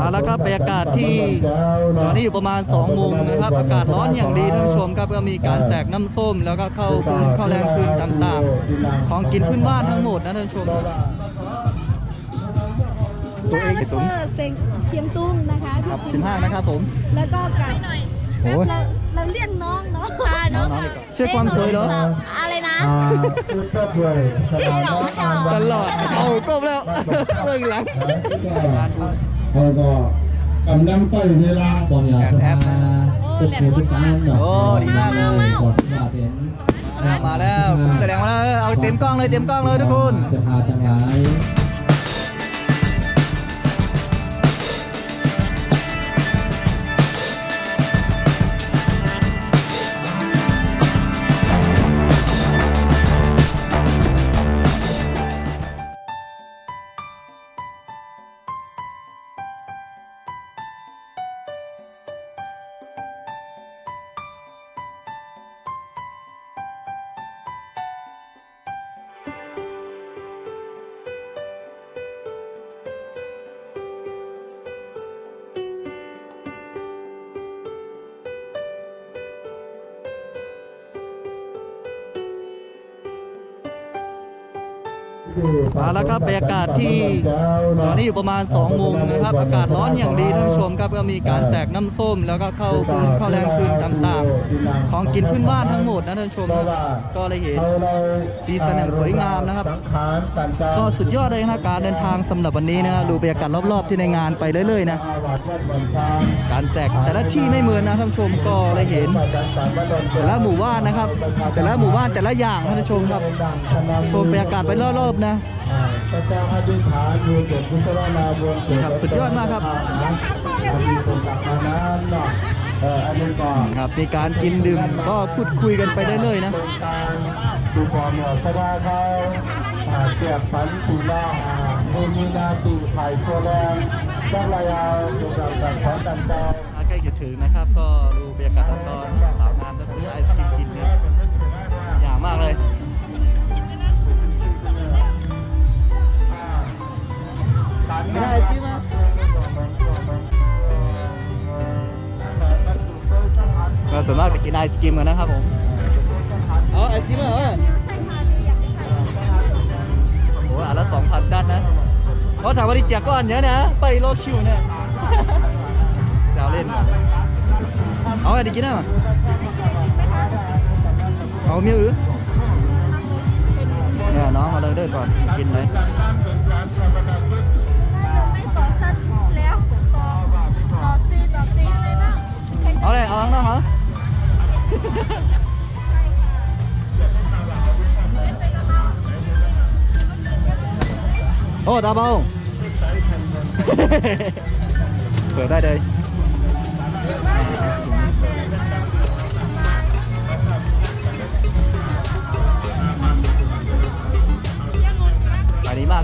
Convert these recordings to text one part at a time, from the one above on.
มาแล้วครับบรรยากาศที่ตอนนี้อยู่ประมาณ2โมงนะครับ อากาศร้อนอย่างดีท่านผู้ชมครับก็มีการแจกน้ำส้ม แล้วก็เข้าคืนเข้าแรงคืนต่างๆ ของกินพื้นบ้านทั้งหมดนะท่านผู้ชมตัวเองสูงเเซ็งเชียงตุ้งนะคะครับที่15นะครับผม แล้วก็กับโอ้ยเราเราเรียกน้องเนาะน้องๆดีกว่าชื่อความสวยเหรออะไรนะอ่าคือก็ด้วยสนามตลอดเอาก้มแล้วเบื้องหลัง แล้วก็กำลังไปเวลาบอลยาสภาตึกหมู่ทุกการเนาะโอ้ดีมากเลยบอลที่มาเป็นมาแล้วแสดงมาแล้วเออเอาเต็มกล้องเลยเต็มกล้องเลยทุกคนจะพาจังไร แล้วครับบรรยากาศที่ตอนนี้อยู่ประมาณ2โมงนะครับ อากาศร้อนอย่างดีท่านผู้ชมครับก็มีการแจกน้ำส้ม แล้วก็เข้าคืนเข้าแรงคืนต่างๆ ของกินพื้นบ้านทั้งหมดนะท่านผู้ชมครับก็เลยเห็นสีสันอย่างสวยงามนะครับสังขารกันเจ้าก็สุดยอดเลยนะการเดินทางสำหรับวันนี้นะดูบรรยากาศรอบๆที่ในงานไปเรื่อยๆนะวัดวัดบอนช้างการแจกแต่ละที่ไม่เหมือนนะท่านผู้ชมก็เลยเห็น แต่ละหมู่บ้านนะครับ แต่ละหมู่บ้านแต่ละอย่างนะท่านผู้ชมครับชมบรรยากาศไปรอบๆนะอ่าสัจจะอธิษฐานอยู่เกิดกุศลนาบุญเกิดครับสุดยอดมากครับอดีตตกลับมานานเนาะเอออันนี้ก็ครับมีการกินดื่มก็พูดคุยกันไปเรื่อยๆนะเป็นการดูพอเหนือสดาเขาอ่าแจกปันปีละเอมินาติถ่ายโซแลนจักรยานดูดังกันของกันเจ้า ใกล้จะถึงนะครับก็ดูบรรยากาศตอนๆสาวงามจะซื้อไอศกรีมกินเนี่ยอย่างมากเลย ไม่ได้ไอศกรีมมาก็ส่วนมากจะกินไอศกรีมกันนะครับผมเอาไอศกรีมเหรอโอ้โหอันละสองพันจัดนะเพราะถามว่าดิเจียก้อนเยอะนะ ไปรอคิวเนี่ยแซวเล่นนะเอาอะไรกินได้มั้ยเอาเมียอือเนี่ยน้องมาเลยเด้อก่อนกินเลย เอา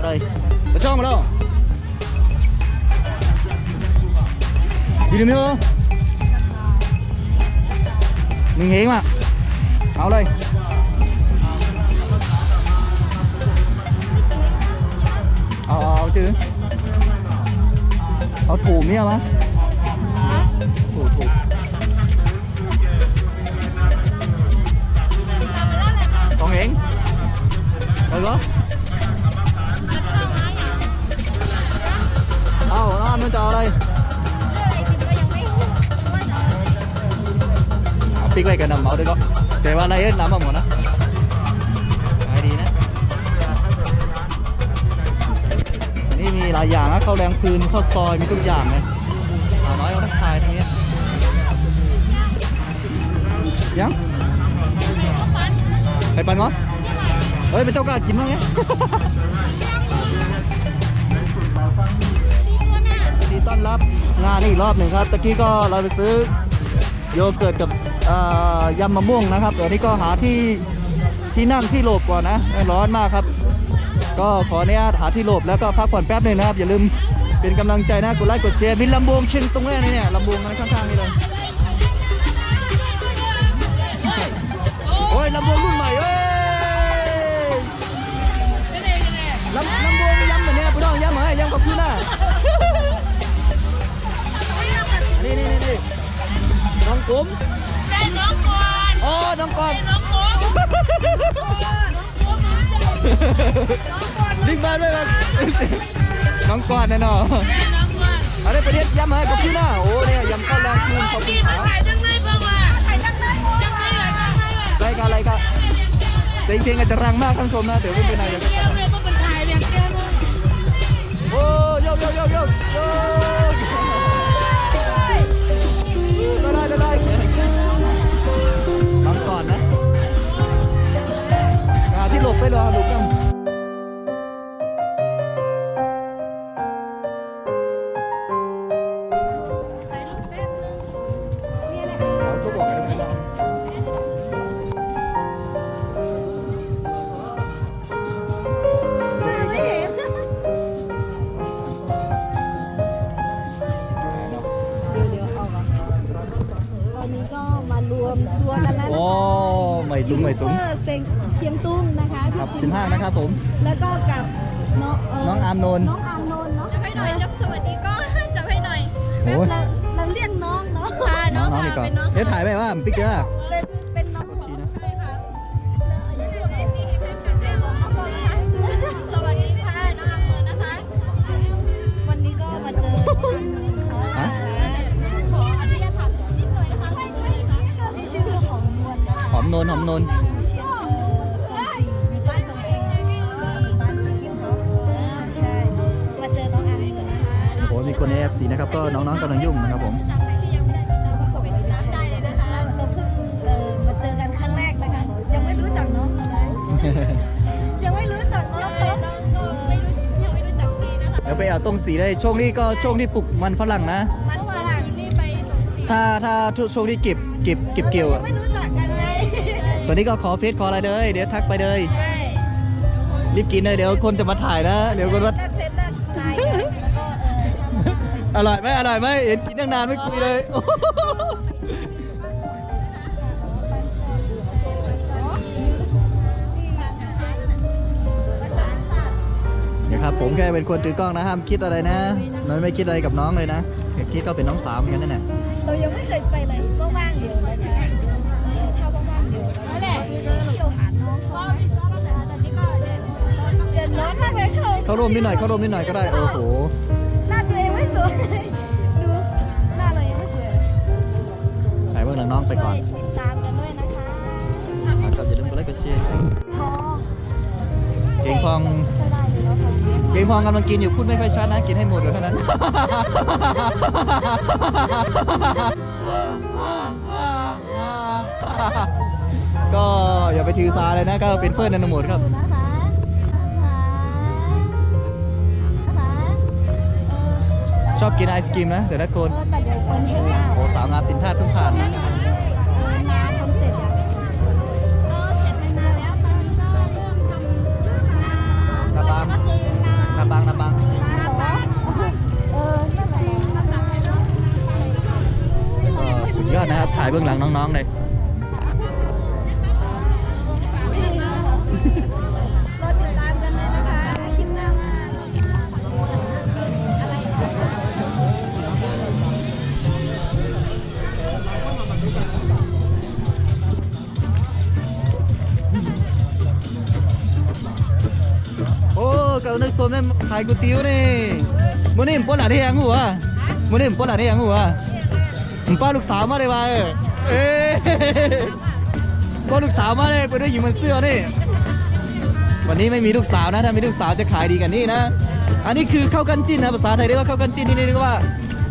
เลยเอาข้างนอกเหรอโอ้ตาเบาเปิดได้เลยขายดีมากเล ปช่องมาแล้วดีดีมั้ยโอหนึ่งเหงมาเอาเลยเอาเอาเอาจื้อเอาถูกเนี่ยมะถูกถูกสองเหงไปก็เอาน้ำมันจะเอาอะไรเอาปิ๊กไว้กับน้ำเอาด้วยก็แต่ว่าอะไรเอ้ยน้ำมาหมดนะขายดีนะ นี่มีหลายอย่างนะข้าวแรงคืนข้าวซอยมีทุกอย่างเลยสาวน้อยเอาทักทายทางนี้ยังไปปันวะเฮ้ยเป็นเจ้าก้ากินมั้งไงยินดีต้อนรับงานนี้อีกรอบหนึ่งครับ ตะกี้ก็เราไปซื้อโยเกิร์ตกับ ยำมะม่วงนะครับตัวนี้ก็หาที่ที่นั่งที่หลบก่อนนะร้อนมากครับ ก็ขออนุญาตหาที่หลบแล้วก็พักผ่อนแป๊บหนึ่งนะครับ อย่าลืมเป็นกำลังใจนะกดไลค์กดแชร์มินลำบวงเชิงตรงนี้เนี่ยลำบวงนข้างๆนี่เลยโอ้ยลำบวงรุ่นใหม่เอ้ยลำลำบวงย้ำเหมือนเนี้ยพี่น้องย้ำเหมือนย้ำกับพี่น้านี่นี่นี่น้องกุ้ม อ๋อน้องกอนน้องโค้งน้องโค้งน้องใจน้องก่อนดิ้งบ้านด้วยกันน้องกอนแน่นอนใจน้องก่อนเอะไรประเด็นยำให้กับพี่หน้าโอ้เนี่ยยำข้าวแรงคืนขอบคุณพี่คมารับถ่ายจังเลยบ้างว่ะถ่ายจังเลยจังเลยจังเลยรายการอะไรกันเสียงเพลงอาจจะรังมากท่านผู้ชมนะเดี๋ยวไม่เป็นไรเดี๋ยวเที่ยวเลยก็เป็นถ่ายแบบเที่ยวเลยโอ้โยกโยกโยกโยกโย หาที่หลารวมตัวกันแล้วโอ้ไม่สูงไม่สูงเพื่อเซ็งเชียงตุ้งนะคะครับพี่สิบห้านะครับผม แล้วก็กับน้องเน้องอาร์มนนท์ น้องอาร์มนนท์เนาะจับให้หน่อยจับสวัสดีก็จับให้หน่อยโอ้ยเราเราเรียกน้องเนาะค่ะน้น้อองงน้องค่ะนี่ก่อน เป็นน้องเดี๋ยวถ่ายไปว่าติ๊กเกอร์เป็น นนท์นะคะโอ้โหมีคนใน FC นะครับ ก็น้องๆกำลังยุ่งนะครับผมได้เลยนะคะเราเราเพิ่งเอ่อมาเจอกันครั้งแรกนะคะยังไม่รู้จักน้องเลยยังไม่รู้จักน้องเขาไม่รู้ยังไม่รู้จักพี่นะคะเดี๋ยวไปเอาตรงสีเลยช่วงนี้ก็ช่วงที่ปลูกมันฝรั่งนะ มันฝรั่งนี่ไปตรงสีถ้าถ้าช่วงที่เก็บเก็บเก็บเกี่ยวยัอะ ตอนนี้ก็ขอเฟซขออะไรเลย เดี๋ยวทักไปเลย ใช่รีบกินเลยเดี๋ยวคนจะมาถ่ายนะ เดี๋ยวคนว่าแลกเพชรแลกไลน์กันแล้วก็เออทำอร่อยไหมอร่อยไหมเห็นกินตั้งนานไม่คุยเลยโอ้โหเนี่ยครับผมแค่เป็นคนถือกล้องนะห้ามคิดอะไรนะน้อยไม่คิดอะไรกับน้องเลยนะแค่คิดก็เป็นน้องสาวเหมือนกันนั่นแหละเรายังไม่เคยไปเลย เขารอบอีกรอบแล้วตอนนี้ก็เด็ดเดือดร้อนมากเลยเขาเข้าร่วมนิดหน่อยเข้าร่วมนิดหน่อยก็ได้ โอ้โห หน้าตัวเองไม่สวย ดูหน้าเรายังไม่สวยเลยถ่ายเบื้องหลังน้องไปก่อนช่วยติดตามกันด้วยนะคะครับอย่าลืมกดไลค์กดแชร์พอเก่งพอง ก็ได้อยู่แล้วค่ะเก่งพองกำลังกินอยู่พูดไม่ค่อยชัดนะ กินให้หมดเดี๋ยวเท่านั้น ก็ อย่าไปถือสาเลยนะก็เป็นเพื่อนนันหมดครับดูนะคะนะคะนะคะเออชอบกินไอศกรีมนะแต่ละคนเออแต่เดี๋ยวคนข้างหน้าโอ้สาวงามตินทาดเพิ่งผ่านเออน้ำทำเสร็จอะก็เสร็จไปนานแล้วตอนนี้ก็เริ่มทำนาบางนาบางนาบางเออนั่นแหละก็สุดยอดนะครับถ่ายเบื้องหลังน้องๆเลย รอติดตามกันเลยนะคะ คลิปหน้ามาอะไรโอ้เกับนึกโซนแม่ขายก๋วยเตี๋ยวนี่มื้อนี้ผมป้อนหลานที่ยังหัวมื้อนี้ผมป้อนหลานที่ยังหัวผมป้าลูกสาวมาเลยว่าเออเอ้ยป้าลูกสาวมาเลยไปด้วยหญิงมันเสื้อนี่ วันนี้ไม่มีลูกสาวนะถ้ามีลูกสาวจะขายดีกันนี่นะ อันนี้คือข้าวกันจิ้นนะภาษาไทยเรียกว่าข้าวกันจิ้นที่นี่เรียกว่า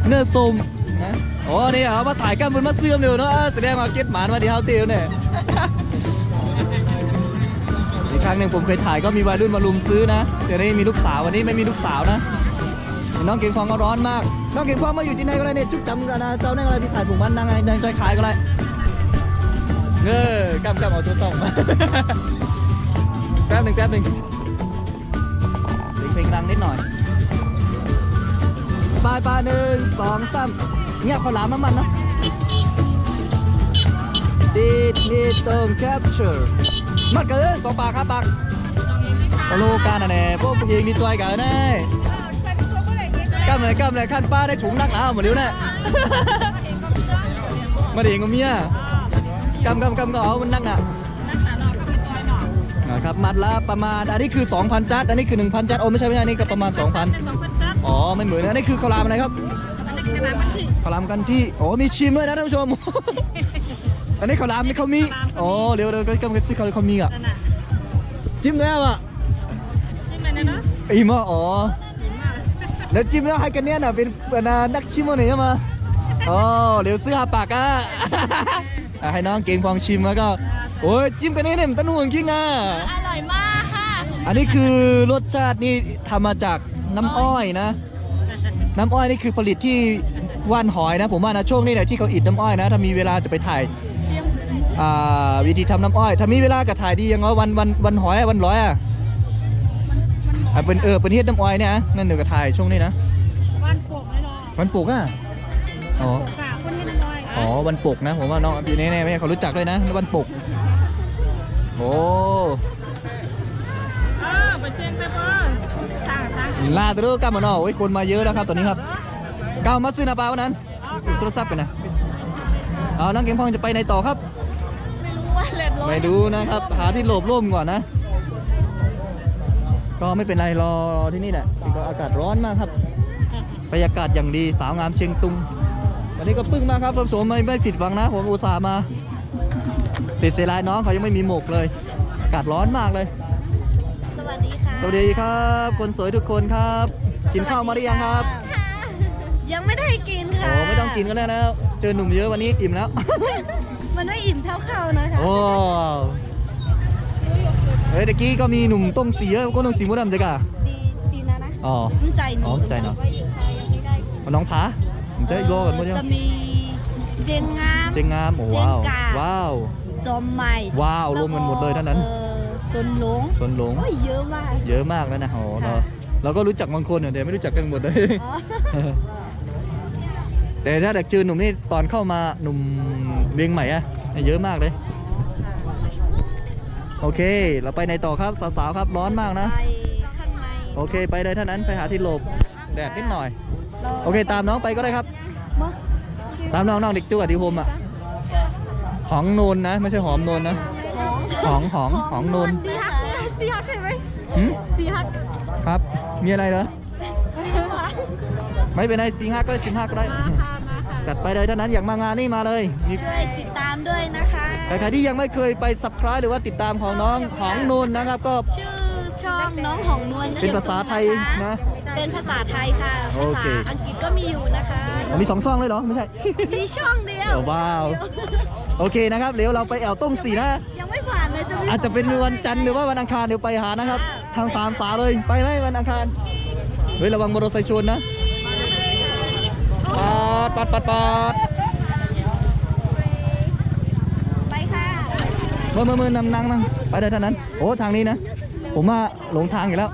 เนื้อส้มนะโอ้นี่เอามาถ่ายกันบนมาเสื่อมเร็วเนาะแสดงว่าเก็ตหมานมาดีเฮาเตียวเนี่ยอีกครั้งหนึ่งผมเคยถ่ายก็มีวัยรุ่นมาลุมซื้อนะเดี๋ยวนี้มีลูกสาววันนี้ไม่มีลูกสาวนะน้องเก่งฟองก็ร้อนมากน้องเก่งฟองมาอยู่ที่ไหนก็ได้เนี่ยจุกจำกันนะเจ้าเนี่อะไรพี่ถ่ายผมมันนั่งไงนั่งใจขายก็ได้เออกำกำเอาตัวส่อง แป๊บหนึ่งแป๊บหนึ่งเสียงเพลงดังนิดหน่อยปลายปลายหนึ่งสองสามเงียบขอหลามน้ำมันนะดีดดีดตรง capture มัดกันเลยสองปากครับปากโอโลกันอะเนี่ยพวกเพลงนี่ตัวกันแน่กำเลยกำเลยขั้นป้าได้ถุงนักหนาหมดเร็วแน่มาเด็กกับเมียกำกำกำก็เอามันนักหนา นะครับมัดละประมาณอันนี้คือ 2,000 จัดอันนี้คือ 1,000 จัดโอ้ไม่ใช่ไม่ใช่อันนี่ก็ประมาณ 2,000อ๋อไม่เหมือนอันนี้คือข้าวหลามอะไรครับข้าวหลามกันที่โอ้มีชิมด้วยนะท่านผู้ชม อันนี้ข้าวหลามนี่เขามีอ๋อเดี๋ยวเดี๋ยวก็กำลังซื้อเขาเขามีอะจิ้มแล้วอะอิ่มอะอ๋อแล้วจิ้มแล้วให้กันเนี่ยน่ะเป็นเป็นอ่านักชิมอะไรเนี่ยมาอ๋อเดี๋ยวซื้อหาปากอะ อะให้น้องเก่งฟองชิมแล้วก็โอ้ยจิ้มกันเนี่ยเนี่ยมันตั้งห่วงจริงอะอร่อยมากค่ะอันนี้คือรสชาตินี่ทำมาจากน้ำอ้อยนะ น้ำอ้อยนี่คือผลิตที่ว่านหอยนะ ผมว่านะช่วงนี้แหละที่เขาอิดน้ำอ้อยนะถ้ามีเวลาจะไปถ่ายอ่าวิธีทำน้ำอ้อย ถ้ามีเวลาก็ถ่ายดียังไงวันวันวันหอยอะวันร้อยอะอะเป็นเออเป็นเฮ็ดน้ำอ้อยเนี่ยนะนั่นเดี๋ยวก็ถ่ายช่วงนี้นะวันปกเลยหรอวันปลูกอะอ๋อฝากคนเห็นน้ อยอ๋อวันปลูกนะ ผมว่าน้องปีนี้เนี่ยไม่ให้เขารู้จักเลยนะวันปลูกโอ้เออไปเชียงไปบ่สร้างสร้างลาตัวกลับมาเนาะโอ้ยคนมาเยอะแล้วครับตอนนี้ครับก้าวมาซื้อหนาปลาวันนั้นโทรศัพท์กันนะเอาน้องเกมพองจะไปไหนต่อครับ ไม่รู้ว่าเล็ดรถไปดูนะครับ หาที่หลบร่มก่อนนะ ก็ไม่เป็นไรรอที่นี่แหละที่ก็อากาศร้อนมากครับบรรยากาศอย่างดีสาวงามเชียงตุง วันนี้ก็ปึ้งมากครับท่านผู้ชมไม่ไม่ผิดหวังนะผมอุตส่าห์มาติดเสียดายน้องเขายังไม่มีหมกเลยอากาศร้อนมากเลย สวัสดีค่ะสวัสดีครับ คนสวยทุกคนครับ กินข้าวมาหรือยังครับยังไม่ได้กินค่ะโอ้ไม่ต้องกินก็แล้วนะเจอหนุ่มเยอะวันนี้อิ่มแล้ว มันไม่อิ่มเท่าเขานะคะโอ้เฮ้ยตะกี้ก็มีหนุ่มต้มสีเยอะก็ต้มสีมดดำจ้ะกะดีดีนะนะอ๋อน้ำใจหนูอ๋อใจเนาะว่าอยู่ไทยยังไม่ได้น้องผา ผมจะโลกันหมดยังจะมีเจงงามเจงงามโอ้ว้าวเจงกาว้าวจอมใหม่ว้าวรวมกันหมดเลยเท่านั้นเออซนหลงสวนหลงโอ้ยเยอะมาก เยอะมากแล้วนะโอ้เราค่ะเราก็รู้จักบางคนเนี่ยแต่ไม่รู้จักกันหมดเลยอ๋อแต่ถ้าเด็กจืนหนุ่มนี่ตอนเข้ามาหนุ่มเวียงใหม่อะเยอะมากเลยโอเค เราไปในต่อครับสาวๆครับร้อนมากนะไปข้างในโอเค ไปเลยเท่านั้นไปหาที่หลบแดดนิดหน่อยรา โอเค ตามน้องไปก็ได้ครับมาตามน้องน้องเด็กจู้กับที่โฮมอะหองโนนนะ ไม่ใช่หอมโนนนะของหองหองหองโนนซีฮักซีฮักใช่ไหมหืมซีฮักครับ มีอะไรเหรอไม่เป็นไรสิงห้าก็ได้สิงห้าก็ได้จัดไปเลยเท่านั้นอยากมางานนี่มาเลยมีช่วยติดตามด้วยนะคะใครๆที่ยังไม่เคยไป subscribe หรือว่าติดตามของน้องหองโนนนะครับ ก็ชื่อช่องน้องหองนวลเป็นภาษาไทยนะ เป็นภาษาไทยค่ะ โอภาเค ษาอังกฤษก็มีอยู่นะคะ อ๋อมีสองซองเลยเหรอ ไม่ใช่ มีช่องเดียวโอ้ว้าว โอเคนะครับเดี๋ยวเราไปแอวต้งสีนะ ยังไม่ผ่านเลยจะมีอาจจะเป็นวันจันทร์หรือว่าวันอังคารเดี๋ยวไปหานะครับ ทางสามสาเลยไปไหมวันอังคารเฮ้ยระวังมอเตอร์ไซค์ชนนะปัดปัดปัดปัดไปค่ะ เมื่อเมื่อเมื่อนำนั่งนั่งไปได้เท่านั้น โอ้ทางนี้นะ ผมว่าหลงทางอยู่แล้ว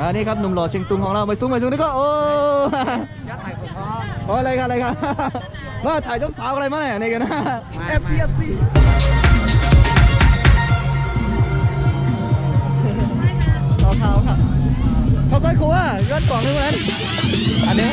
อันนี้ครับหนุ่มหล่อเชียงตุงของเราไปซุ้งไปซุ้งนี่ก็โอ้โอ้อะไรกันอะไรกันมาถ่ายเจ้าสาวอะไรมาเนี่ยนี่กันนะ FC FC รองเท้าครับเขาใส่ครัวยอดกล่องนึงนั้นอันนี้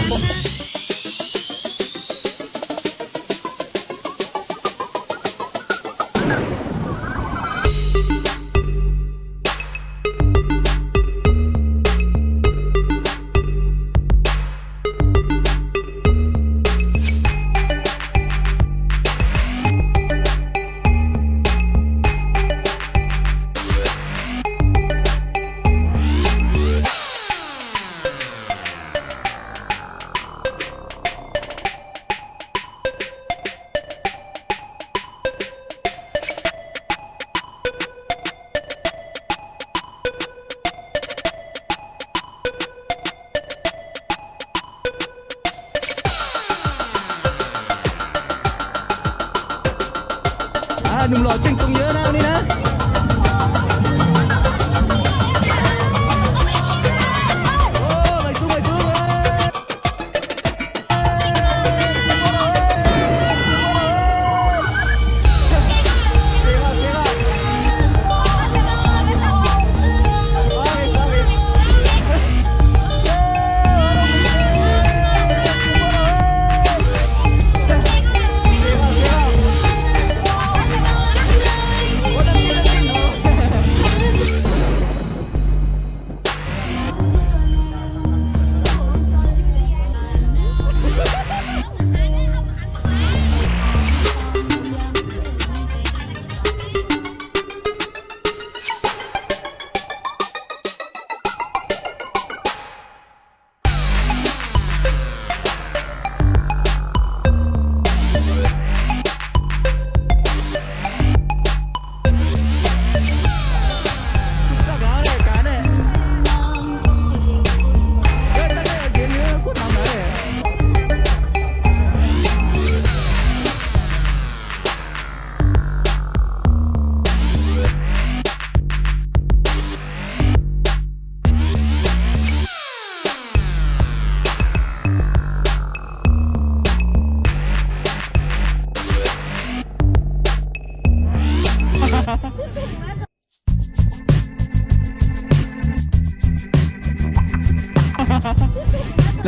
หนุ่มหล่อเช่นกงเยอะนะวันนี้นะ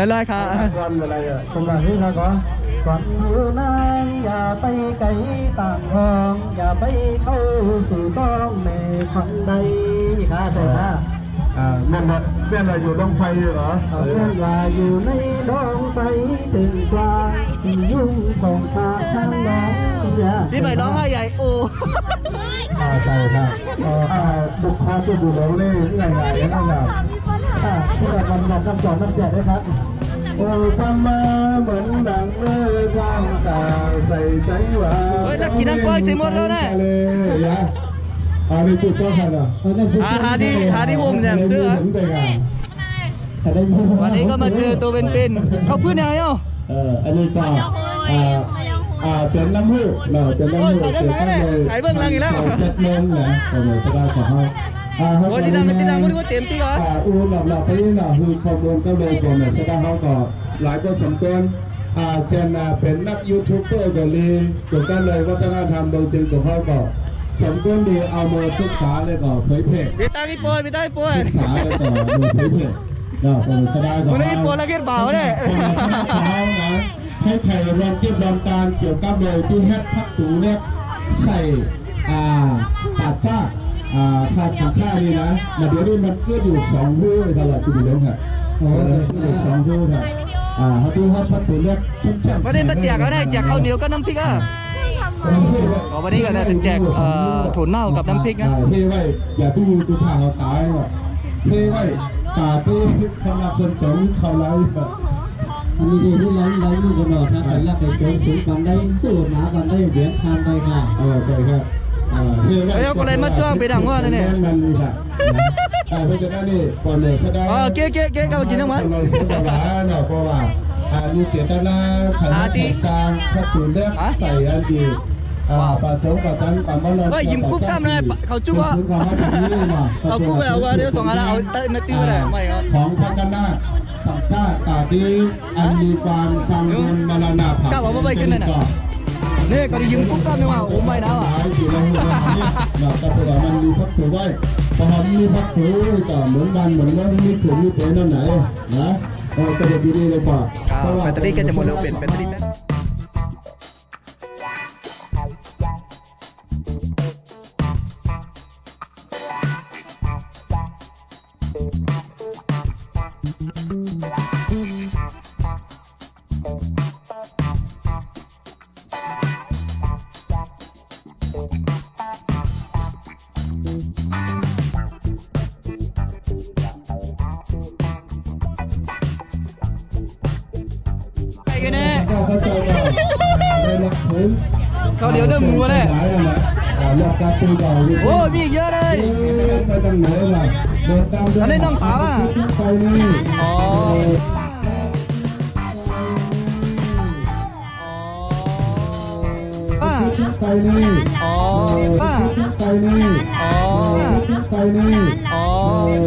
แล้วร้อยค่ะก่อนอะไรอะผมว่านี่นะก็ก่อนอยู่นานอย่าไปไกลต่างทอง อย่าไปเข้าสู่ต้องในควันใดค่ะใช่ค่ะอ่าแม่นว่แม่นว่าอยู่ลงไฟเหรอเอาเรื่องว่าอยู่ในดองไปถึงกลางที่ยุ่งส่งทางทางน้องพี่ใหม่ร้องไห้ใหญ่โอ้ใช่ครับบุคคลที่อยู่แล้วนี่ยังไงนะครับอ่าที่แบบมันบอกคำสอนน้ำแจกด้วยครับ โอ้ความมาเหมือนดังเมื่อข้างตาใส่ใจว่าเฮ้ยนักกินนักกล้วยสิหมดแล้วนะ เลยยะอ่าในจุดเจ้าขันอะอ่าหาที่หาที่ห่มแจ่มเสื้อเห็นใจกันแต่ได้มูวันนี้ก็มาเจอตัวเป็นๆเขาพื้นยังไงอะเอออันนี้ก็อ่าอ่าเป็นน้ำหูเนาะเป็นน้ำหูโอ้ยเป็นตั้งเลยถ่ายเบื้องหลังอีกแล้วสองเจ็ดเมนนะเอาไว้สบายของเขาอ่าโอ้ยที่นั่งไม่ที่นั่งไม่รู้ว่าเต็มที่เหรออ่าอูหลับหลับไปนี่นะคือข้อมูลก็เลยผมเนี่ยแสดงเขาก็หลายคนสมควรอ่าเจนอ่าเป็นนักยูทูบเบอร์เกาหลีเกี่ยวกันเลยวัฒนธรรมโดยจริงของเขาก็สมควรดีเอามาศึกษาเลยก็เผยแพร่เบต้ากี่ปอยเบต้ากี่ปอยศึกษาแล้วก็ดูเผยแพร่เนาะเป็นแสดงของวันนี้เขาปอยละเกียดเบาเนี่ยเป็นแสดงของเขานะให้ใครรวมจิ้มรวมตาลเกี่ยวกับเลยที่เฮ็ดพักตูเนี่ยใส่อ่าปาจ้าอ่า ภาคสังฆานี่นะมาเดี๋ยวนี้มันเกิดอยู่สองรูเลยตลอดคุณดูเรื่องค่ะโอ้เกิดอยู่สองรูค่ะอ่าเขาดูว่าพักตูเนี่ยทุกแจ่มวันนี้มาแจกก็ได้แจกข้าวเหนียวกับน้ำพริกอะอ๋อวันนี้ก็น่าจะแจกเอ่อถั่วเน่ากับน้ำพริกนะอ่าเฮ้ไว้อย่าไปอยู่ดูผ่าเขาตายว่ะเฮ้ไว้ตาตื้อสำหรับคนจนเขาไล่ว่ะอันนี้ดีที่ล้างล้างมือกันหน่อยครับแต่ละไก่โจรสูงบันได้ผู้หนาบันได้เบียดทานไปค่ะเออใช่ครับ อ่าเฮ้ไว้เอ้ยเอาคนอะไรมาจ้วงไปดังว่าเนี่ยแม่นมันนี่ค่ะนะอ่าเพราะฉะนั้นนี่ก่อนเนี่ยแสดงอ๋อเก๊ะเก๊ะเก๊ะเอากินทั้งวันเราเสียเวลาเนาะเพราะว่าอ่ามีเจตนาขันอาทิขันสร้างพระคุณเลือกฮะใส่อันดีอ่าปาจงปาจันปามอนเฮ้ยยิ้มกุ๊กตั้มเลยเขาจุ๊บอะเอากูไปเอาก็เดี๋ยวส่งอะไรเอาเต้นนาติ้วเลยไม่เอาของพระกันนาสังฆาตาดีอันมีความสังบุญมรณะผักกล้าบอกว่าไปขึ้นเลยน่ะ นี่ก็ได้ยิ้มกุ๊กตั้มเลยว่าโอ้ไม่นะว่ะหายอยู่ในหัวนี้เราจะไปว่ามันมีพักผูไว้พอมันมีพักผูก็เหมือนกันเหมือนว่ามีขืนมีเป๋นั่นไหนนะเออก็จะดีเลยกว่าอ่าแบตเตอรี่ก็จะหมดแล้วเป็นแบตเตอรี่ นี่อ๋อป้าไปนี่อ๋อไปนี่อ๋อ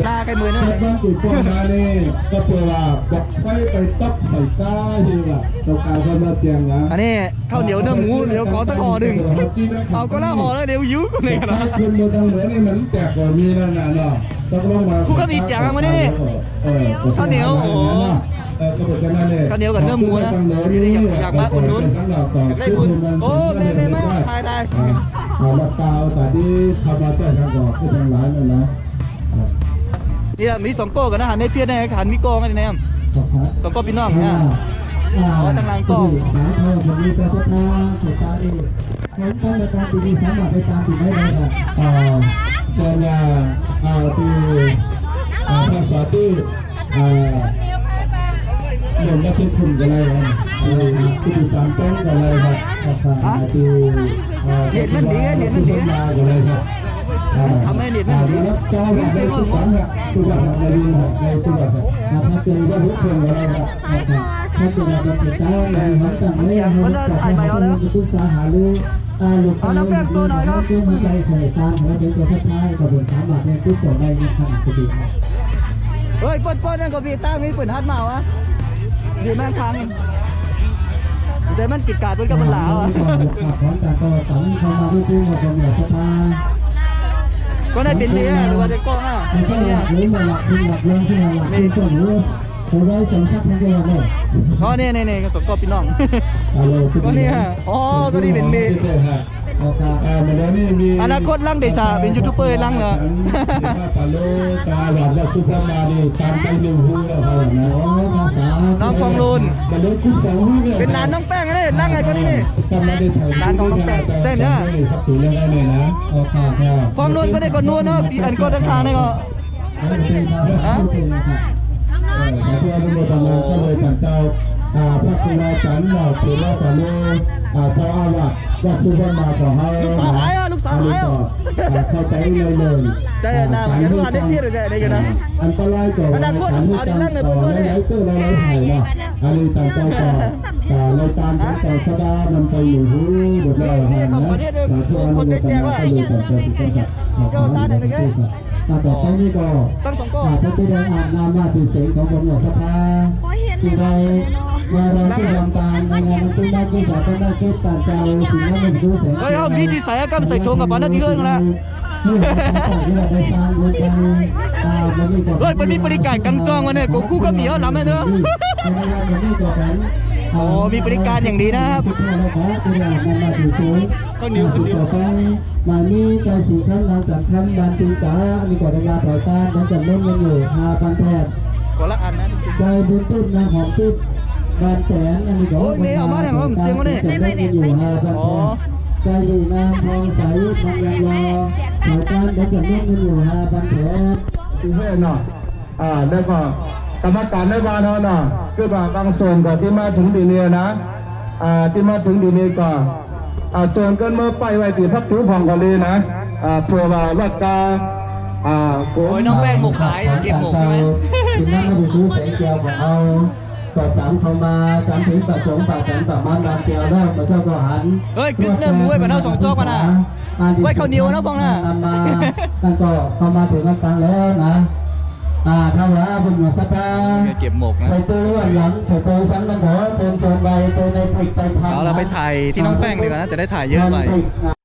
หน้าใกล้มือนั่นจากเลยบ้านติดป้อมมานี่ก็เพื่อว่าบอกไฟไปตอกใส่ตาที่ว่าต้องการเขามาแจงนะอันนี้ข้าวเหนียวเนื้อหมูเดี๋ยวขอสักห่อหนึ่งเอาก็ละห่อแล้วเดี๋ยวยิ้วเลยนะถ้าคุณมาทางเหนือนี่มันแจกกว่ามีนั่นน่ะเนาะต้องลงมากูก็มีแจกมานี่เออข้าวเหนียวโอ้ โหเออก็เป็นกันนั่นเองข้าวเหนียวกับเนื้อหมูนะทางเหนือนี่อยากมาอุดหนุนสำหรับต่อได้บุญโอ้แม่แม่แม่ตายตายเอาละเปล่าแต่ที่ทำมาแจ้งทางก่อนที่ทางร้านนั่นนะเนี่ยมีสองโก้กันนะหันในเพียรในหันมีโก้กันในแนมขอบคุณสองโก้พี่น้องเนี่ยอ๋อทางหลังกล้องหาทองผมมีแต่สภาสายตาเองผมต้องในการปีนี้สามารถไปตามปีได้เลยค่ะอ่าเจนยาอ่าที่อ่าภาษาที่อ่า เรียนก็ที่คุณกันเลยนะอ่าที่ที่สามเป็นกันเลยครับครับอ่าที่อ่าเห็นมันดีอะเห็นมันดีมากันเลยครับทำให้เน็ตมันอ่ดีรับเจ้าแบบในทุกวันครับทุกวันครับในเรียนครับในทุกวันครับครับถ้าเกิดก็ทุกคนกันเลยครับถ้าเกิดเราเป็นติดตั้งในห้องต่างเลยเราต้องปรึกษาหารืออ่าลูกค้าเราเรื่องหัวใจขยายตามแล้วเดี๋ยวจะสะพายกับผมสามบารถในตู้ต่อได้ในขณะพอดีเฮ้ยปนๆนั่นก็พี่ตั้งมีปืนฮัดมาวะ อยู่แม่งทางใจมันกิดกาดมันก็มันหลาวอะพร้อมจาวก็เนี่ยเป็นสภาก็ได้เป็นเนี้ยหรือว่าได้กล้องอะไม่ใช่หลักหรือหลักเป็นหลักลงซึ่หลักเป็นตัวหรือผู้ได้จงทรัพย์ทั้งตัวเลยอ๋อเนี่ยเนี่ยเนี่ยสกอบพี่น้องก็เนี่ยอ๋อก็นี่เป็นเมโอก อ่ามาแล้วนี่มีอนาคตลังเดชาเป็นยูทูบเบอร์ลังเหรอปาโลกาหลอดและซุปเปอร์มานี่ตามไปหนึ่งหูแล้วเขานะโอ้ภาษาน้องฟองลูนมาเลยคุณสองหูเนี่ยเป็นนานน้องแป้งเลยนั่งไงก็นี่กำลังได้ถ่ายร้านของน้องแป้งเต้นเนี่ยครับตู่เรื่องได้เนี่ยนะโอเคครับฟองลูนก็ได้ก็นัวเนาะปีอันก็ราคาเนี่ยก็ไม่เป็นภาษาพูดนะครับเออสาธุอนุโมทนาก็เลยท่านเจ้าอ่าพระครูอาจารย์หล่อปู่ล่อปาโลอ่า เจ้าอาวาสวัดสุวรรณมาของเฮาลูกสาวหายอะลูกสาวหายอะเข้าใจเลยเลยใจนานอย่างนั้นว่าได้ที่หรือใจได้กันนะอันตรายก่อนอนาคตการให้การต่อหลายๆเจ้าหายๆไผ่เนาะอันนี้ตางเจ้าก็ต่อเลยตามเจ้าสดานำไปอยู่หูหมดเลยฮะนะสาธุอนุโมทนาก็เลยต่อไปสิครับขอบคุณครับต่อไปนี่ก็ต้องก็อาไปเดินอาบน้ำมาถือเสียงของบนหัวสภาที่เลได้ ยมารำที่ลำตาลในงานนั้นตุ้งได้กุศลก็ได้เกิดตานเจ้าสิ่งนั้นเป็นกุศลเฮ้ยเอามีที่ใส่ก็ใส่โชงกับปานนั่นที่เกินละนี่ที่ว่าได้สร้างบุญกันตามันมีเฮ้ยมันมีบริการกังจองวะเนี่ยกูคู่กับเหมียวหลำเลยเนอะโอ้มีบริการอย่างดีนะครับข้าวเหนียวข้าวเหนียวไปมามีใจสีขั้นนางจันทร์ขั้นบานจิงตาอันนี้ก่อนเวลาปล่อยตานั้นจำนวนกันอยู่ห้าพันแปดคนละอันนะใจบุญตุ้นนางหอมตุ้น บานแปนอันนี้ก็โอ้ยนี่เอามาเนี่ผมเสียงมาเนี่จำนวนกันอยู่ห้าพันอ๋อแปดใจอยู่นางทองใสบางยังรอปล่อยตานั้นจำนวนกันอยู่ห้าพันแปดที่ให้เนาะอ่าแล้วก็กรรมการในบ้านเขาเนาะคือว่าบางส่วนก็ที่มาถึงดีเนียนะอ่าที่มาถึงดีเนียก็อ่าจรกันเมื่อไปไว้ที่พักผิวผ่องกันเลยนะอ่าเพื่อว่าวัดกาอ่าโอ้ยน้องแป้งหมกขายเก็บหมกใช่ไหมสิ่งนั้นเราไปดูแสงเกียวของเรา ก็จำเขามาจำถึงประจงป่าจันป่ามันดานเกียวแล้วพระเจ้าก็หันเฮ้ยกึ๊กเริ่มมวยไปแล้วสองซอกกันนะไว้ข้าวเหนียวนะพองนะนำมาตั้งก็เข้ามาถึงน้ำตาลแล้วนะอ่าถ้าว่าคุณหมอสักการเก็บหมกนะใส่ตัววันหลังใส่ตัวสังกันขอเชิญชมไปตัวในปริกไปพันเอาเราไปถ่ายที่น้องแป้งดีกว่านะจะได้ถ่ายเยอะไปปริกนะ